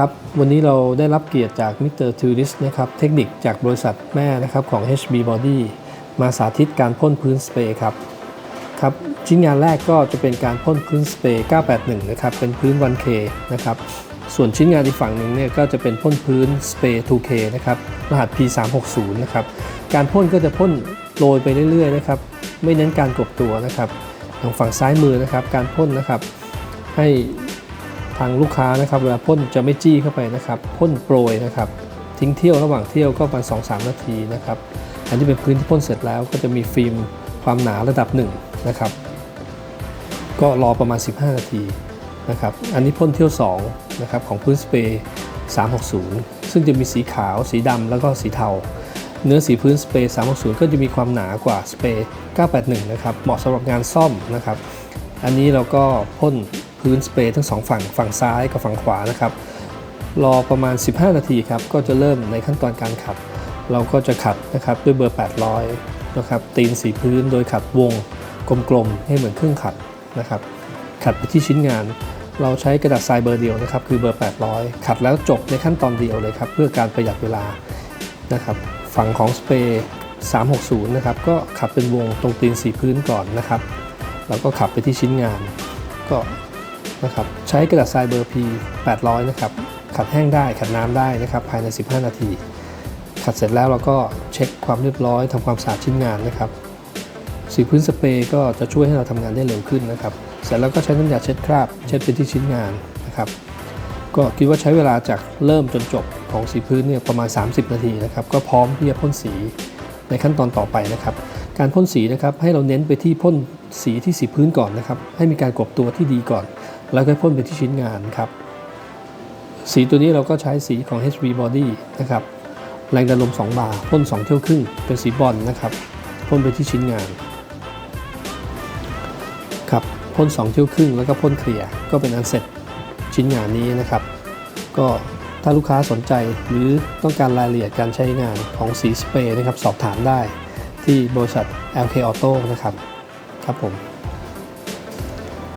ครับ วันนี้เราได้รับเกียรติจากมิสเตอร์ทูริสนะครับ เทคนิคจากบริษัทแม่นะครับของ HB Body มาสาธิตการพ่นพื้นสเปรย์ครับ ครับ ชิ้นงานแรกก็จะเป็นการพ่นพื้นสเปรย์ 981 นะครับ เป็นพื้น 1K นะครับ ส่วนชิ้นงานอีกฝั่งหนึ่งเนี่ยก็จะเป็นพ่นพื้นสเปรย์ 2K นะครับ รหัส P360 นะครับ การพ่นก็จะพ่นโรยไปเรื่อยๆนะครับ ไม่เน้นการกบตัวนะครับ ทางฝั่งซ้ายมือนะครับ การพ่นนะครับ ให้ ทางลูกค้านะครับเวลาพ่นจะไม่จี้เข้าไปนะครับพ่นโปรยนะครับทิ้งเที่ยวระหว่างเที่ยวก็ประมาณ2-3นาทีนะครับอันที่เป็นพื้นที่พ่นเสร็จแล้วก็จะมีฟิล์มความหนาระดับหนึ่งนะครับก็รอประมาณ 15 นาทีนะครับอันนี้พ่นเที่ยว2นะครับของพื้นสเปรย์360 ซึ่งจะมีสีขาว สีดำแล้วก็สีเทา เนื้อสีพื้นสเปรย์360 ก็จะมีความหนากว่าสเปรย์981 นะครับ เหมาะสำหรับงานซ่อมนะครับ อันนี้เราก็พ่น พื้นสเปรย์ทั้งสองฝั่งฝั่งซ้ายกับฝั่งขวานะครับรอประมาณ 15 นาทีครับก็จะเริ่มในขั้นตอนการขัดเราก็จะขัดนะครับด้วยเบอร์ 800นะครับตีนสีพื้นโดยขัดวงกลมๆให้เหมือนเครื่องขัดนะครับขัดไปที่ชิ้นงาน เราใช้กระดาษทรายเบอร์เดียวนะครับคือเบอร์ 800 ขัดแล้วจบในขั้นตอนเดียวเลยครับเพื่อการประหยัดเวลานะครับฝั่งของสเปรย์360 นะครับ ก็ขัดเป็นวงตรงตีนสีพื้นก่อนนะครับ แล้วก็ขับไปที่ชิ้นงาน ก็ นะครับใช้กระดาษทรายเบอร์ P 800 นะครับขัดแห้งได้ขัดน้ำได้นะครับภายใน 15 นาที ขัดเสร็จแล้วเราก็เช็คความเรียบร้อยทำความสะอาดชิ้นงานนะครับสีพื้นสเปรย์ก็จะช่วยให้เราทำงานได้เร็วขึ้นนะครับ เสร็จแล้วก็ใช้น้ำยาเช็ดคราบ เช็ดไปที่ชิ้นงานนะครับ ก็คิดว่าใช้เวลาจากเริ่มจนจบของสีพื้นเนี่ยประมาณ 30 นาทีนะครับ ก็พร้อมที่จะพ่นสีในขั้นตอนต่อไปนะครับ การพ่นสีนะครับให้เราเน้นไปที่พ่นสีที่สีพื้นก่อนนะครับ ให้มีการกบตัวที่ดีก่อน แล้วก็พ่นไปที่ชิ้นงานครับ สีตัวนี้เราก็ใช้สีของ HV Body นะครับแรงดันลม 2 บาร์พ่น 2 เที่ยวครึ่ง เป็นสีบอลนะครับพ่นไปที่ชิ้นงานครับพ่น 2 เที่ยวครึ่งแล้วก็พ่นเคลียร์ก็เป็นอันเสร็จชิ้นงานนี้นะครับ ก็ถ้าลูกค้าสนใจหรือต้องการรายละเอียดการใช้งานของสีสเปรย์นะครับ สอบถามได้ที่บริษัท LK Auto นะครับ ครับผม